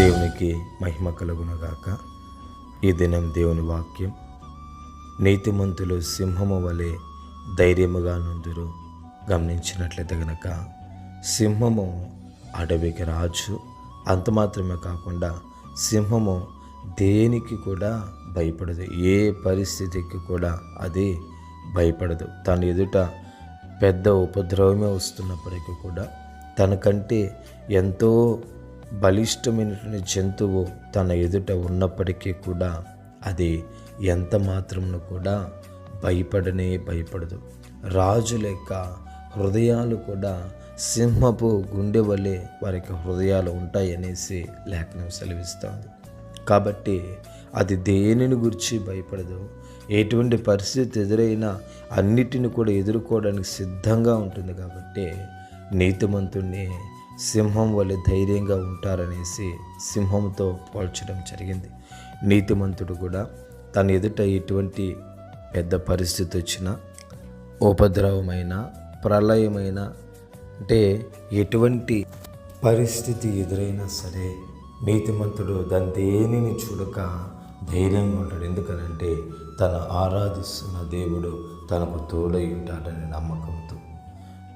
దేవునికి మహిమ కలుగునగాక. ఈ దినం దేవుని వాక్యం. నీతిమంతులు సింహము వలె ధైర్యముగా నుందురు. గమనించినట్లయితే గనక సింహము అడవికి రాజు. అంత మాత్రమే కాకుండా సింహము దేనికి కూడా భయపడదు. ఏ పరిస్థితికి కూడా అది భయపడదు. తన ఎదుట పెద్ద ఉపద్రవమే వస్తున్నప్పటికీ కూడా తనకంటే ఎంతో బలిష్టమైనటువంటి జంతువు తన ఎదుట ఉన్నప్పటికీ కూడా అది ఎంత మాత్రమును కూడా భయపడనే భయపడదు. రాజు లెక్క హృదయాలు కూడా సింహపు గుండె వలె వారికి హృదయాలు ఉంటాయనేసి లేఖనం సెలవిస్తుంది. కాబట్టి అది దేనిని గురించి భయపడదు. ఎటువంటి పరిస్థితి ఎదురైనా అన్నిటిని కూడా ఎదుర్కోవడానికి సిద్ధంగా ఉంటుంది కాబట్టి నీతిమంతుణ్ణి సింహం వలె ధైర్యంగా ఉంటారనేసి సింహంతో పోల్చడం జరిగింది. నీతిమంతుడు కూడా తన ఎదుట ఎటువంటి పెద్ద పరిస్థితి వచ్చినా ఉపద్రవమైన ప్రళయమైన అంటే ఎటువంటి పరిస్థితి ఎదురైనా సరే నీతిమంతుడు దాని దేనిని చూడక ధైర్యంగా ఉంటాడు. ఎందుకనంటే తను ఆరాధిస్తున్న దేవుడు తనకు తోడై ఉంటాడని నమ్మకంతో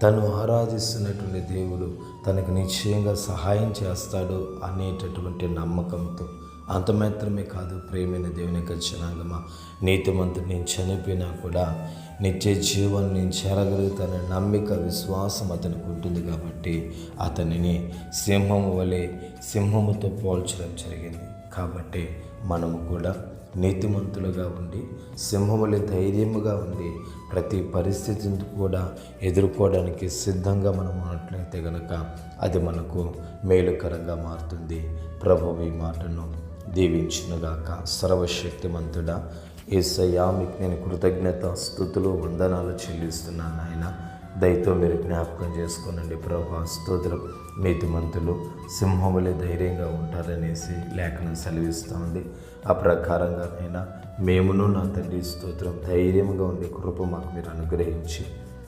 తను ఆరాధిస్తున్నటువంటి దేవుడు తనకు నిశ్చయంగా సహాయం చేస్తాడు అనేటటువంటి నమ్మకంతో. అంత మాత్రమే కాదు ప్రేమైన దేవుని యొక్క జనాగమ నీతిమంతుడు నేను చనిపోయినా కూడా నిత్య జీవాన్ని నేను చేరగలుగుతానని నమ్మిక విశ్వాసం అతనికి ఉంటుంది కాబట్టి అతనిని సింహము వలె సింహముతో పోల్చడం జరిగింది. కాబట్టి మనము కూడా నీతిమంతులుగా ఉండి సింహములే ధైర్యముగా ఉండి ప్రతి పరిస్థితిని కూడా ఎదుర్కోవడానికి సిద్ధంగా మనం ఉన్నట్లయితే గనక అది మనకు మేలుకరంగా మారుతుంది. ప్రభు ఈ మాటను దీవించినగాక. సర్వశక్తిమంతుడా ఏసయ్యా మీకు నేను కృతజ్ఞత స్థుతులు వందనాలు చెల్లిస్తున్నాను ఆయన దయతో మీరు జ్ఞాపకం చేసుకోనండి ప్రభా. స్తోత్రం. నీతిమంతులు సింహములే ధైర్యంగా ఉంటారనేసి లేఖనం సెలవిస్తోంది ఆ ప్రకారంగానైనా మేమును నా తండ్రి స్తోత్రం ధైర్యంగా ఉండే కృప మాకు మీరు అనుగ్రహించి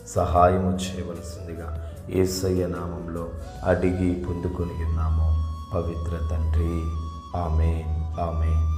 సహాయము చేయవలసిందిగా ఏసయ్య నామంలో అడిగి పొందుకొని ఉన్నాము. పవిత్ర తండ్రి. ఆమె ఆమె